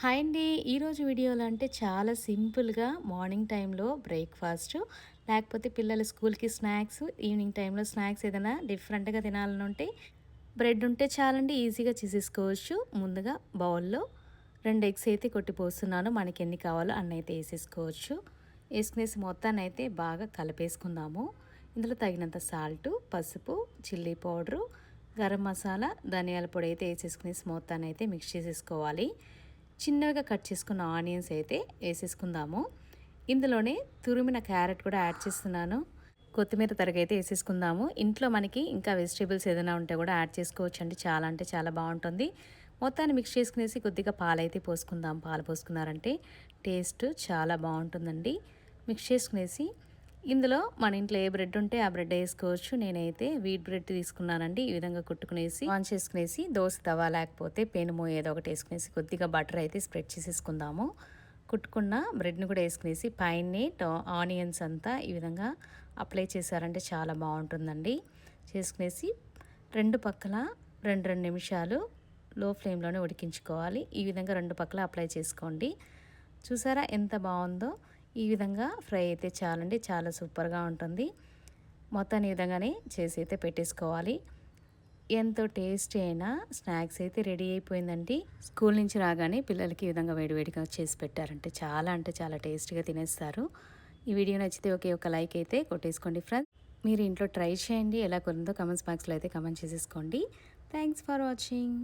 Hi అండి. ఈరోజు వీడియోలో అంటే చాలా సింపుల్గా మార్నింగ్ టైంలో బ్రేక్ఫాస్ట్ లేకపోతే పిల్లల స్కూల్కి స్నాక్స్ ఈవినింగ్ టైంలో స్నాక్స్ ఏదైనా డిఫరెంట్గా తినాలని ఉంటే బ్రెడ్ ఉంటే చాలండి ఈజీగా చేసేసుకోవచ్చు. ముందుగా బౌల్లో రెండు ఎగ్స్ అయితే కొట్టిపోస్తున్నాను. మనకి ఎన్ని కావాలో అన్నీ అయితే వేసేసుకోవచ్చు. వేసుకునేసి మొత్తాన్ని అయితే బాగా కలిపేసుకుందాము. ఇందులో తగినంత సాల్టు పసుపు చిల్లీ పౌడరు గరం మసాలా ధనియాల పొడి అయితే వేసేసుకునేసి మొత్తాన్ని అయితే మిక్స్ చేసేసుకోవాలి. చిన్నగా కట్ చేసుకున్న ఆనియన్స్ అయితే వేసేసుకుందాము. ఇందులోనే తురిమిన క్యారెట్ కూడా యాడ్ చేస్తున్నాను. కొత్తిమీర తరగ అయితే వేసేసుకుందాము. ఇంట్లో మనకి ఇంకా వెజిటేబుల్స్ ఏదైనా ఉంటే కూడా యాడ్ చేసుకోవచ్చు అండి చాలా అంటే చాలా బాగుంటుంది. మొత్తాన్ని మిక్స్ చేసుకునేసి కొద్దిగా పాలైతే పోసుకుందాం. పాలు పోసుకున్నారంటే టేస్ట్ చాలా బాగుంటుందండి. మిక్స్ చేసుకునేసి ఇందులో మన ఇంట్లో ఏ బ్రెడ్ ఉంటే ఆ బ్రెడ్ వేసుకోవచ్చు. నేనైతే వీట్ బ్రెడ్ తీసుకున్నానండి. ఈ విధంగా కుట్టుకునేసి ఆన్ చేసుకునేసి దోశ తవా లేకపోతే పెనుమో ఏదో ఒకటి వేసుకునేసి కొద్దిగా బటర్ అయితే స్ప్రెడ్ చేసేసుకుందాము. కుట్టుకున్న బ్రెడ్ని కూడా వేసుకునేసి పైన ఆనియన్స్ అంతా ఈ విధంగా అప్లై చేశారంటే చాలా బాగుంటుందండి. చేసుకునేసి రెండు పక్కల రెండు రెండు నిమిషాలు లో ఫ్లేమ్లోనే ఉడికించుకోవాలి. ఈ విధంగా రెండు పక్కల అప్లై చేసుకోండి. చూసారా ఎంత బాగుందో? ఈ విధంగా ఫ్రై అయితే చాలండి చాలా సూపర్గా ఉంటుంది. మొత్తాన్ని ఈ విధంగానే చేసి అయితే పెట్టేసుకోవాలి. ఎంతో టేస్టీ అయినా స్నాక్స్ అయితే రెడీ అయిపోయిందండి. స్కూల్ నుంచి రాగానే పిల్లలకి ఈ విధంగా వేడివేడిగా చేసి పెట్టారంటే చాలా అంటే చాలా టేస్టీగా తినేస్తారు. ఈ వీడియో నచ్చితే ఒకే ఒక లైక్ అయితే కొట్టేసుకోండి ఫ్రెండ్స్. మీరు ఇంట్లో ట్రై చేయండి ఎలా కొందో కమెంట్స్ బాక్స్లో అయితే కమెంట్ చేసేసుకోండి. Thanks for watching.